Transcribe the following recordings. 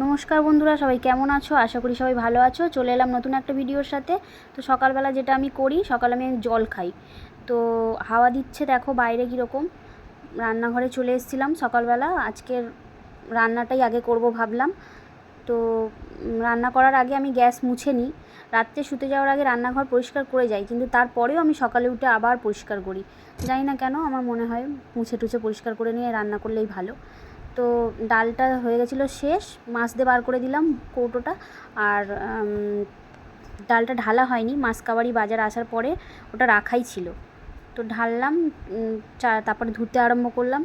নমস্কার বন্ধুরা, সবাই কেমন আছো? আশা করি সবাই ভালো আছো। চলে এলাম নতুন একটা ভিডিওর সাথে। তো সকালবেলা যেটা আমি করি, সকালে আমি জল খাই। তো হাওয়া দিচ্ছে, দেখো বাইরে কীরকম। রান্নাঘরে চলে এসেছিলাম সকালবেলা। আজকের রান্নাটাই আগে করব ভাবলাম। তো রান্না করার আগে আমি গ্যাস মুছে নিই। রাত্রে শুতে যাওয়ার আগে রান্নাঘর পরিষ্কার করে যাই। কিন্তু তারপরেও আমি সকালে উঠে আবার পরিষ্কার করি। জানি না কেন, আমার মনে হয় মুছে টুছে পরিষ্কার করে নিয়ে রান্না করলেই ভালো। তো ডালটা হয়ে গেছিল শেষ, মাছ দিয়ে বার করে দিলাম কৌটোটা। আর ডালটা ঢালা হয়নি, মাছ কাবারি বাজার আসার পরে ওটা রাখাই ছিল। তো ঢাললাম চা, তারপরে ধুতে আরম্ভ করলাম।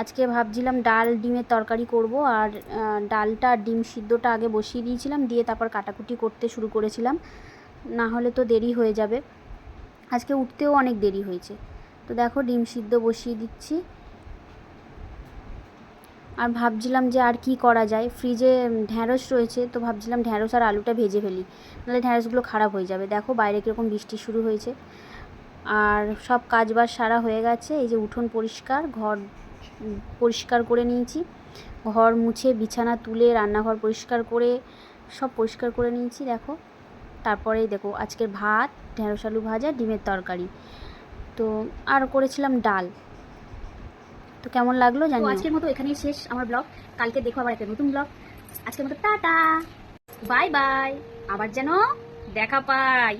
আজকে ভাবছিলাম ডাল ডিমের তরকারি করব আর ডালটা আর ডিম সিদ্ধটা আগে বসিয়ে দিয়েছিলাম, দিয়ে তারপর কাটাকুটি করতে শুরু করেছিলাম। না হলে তো দেরি হয়ে যাবে। আজকে উঠতেও অনেক দেরি হয়েছে। তো দেখো ডিম সিদ্ধ বসিয়ে দিচ্ছি। আর ভাবছিলাম যে আর কি করা যায়। ফ্রিজে ঢ্যাঁড়স রয়েছে, তো ভাবছিলাম ঢ্যাঁড়স আর আলুটা ভেজে ফেলি। নাহলে ঢ্যাঁড়সগুলো খারাপ হয়ে যাবে। দেখো বাইরে কীরকম বৃষ্টি শুরু হয়েছে। আর সব কাজবাজ সারা হয়ে গেছে। এই যে উঠোন পরিষ্কার, ঘর পরিষ্কার করে নিয়েছি। ঘর মুছে, বিছানা তুলে, রান্নাঘর পরিষ্কার করে, সব পরিষ্কার করে নিয়েছি, দেখো। তারপরে দেখো, আজকের ভাত, ঢ্যাঁড়স আলু ভাজা, ডিমের তরকারি। তো আর করেছিলাম ডাল। তো কেমন লাগল জানি আজকের মতো এখানেই শেষ আমার ব্লগ। কালকে দেখো আবার একটা নতুন ব্লগ। আজকের মতো টাটা। Bye bye. আবার যেন দেখা পাই।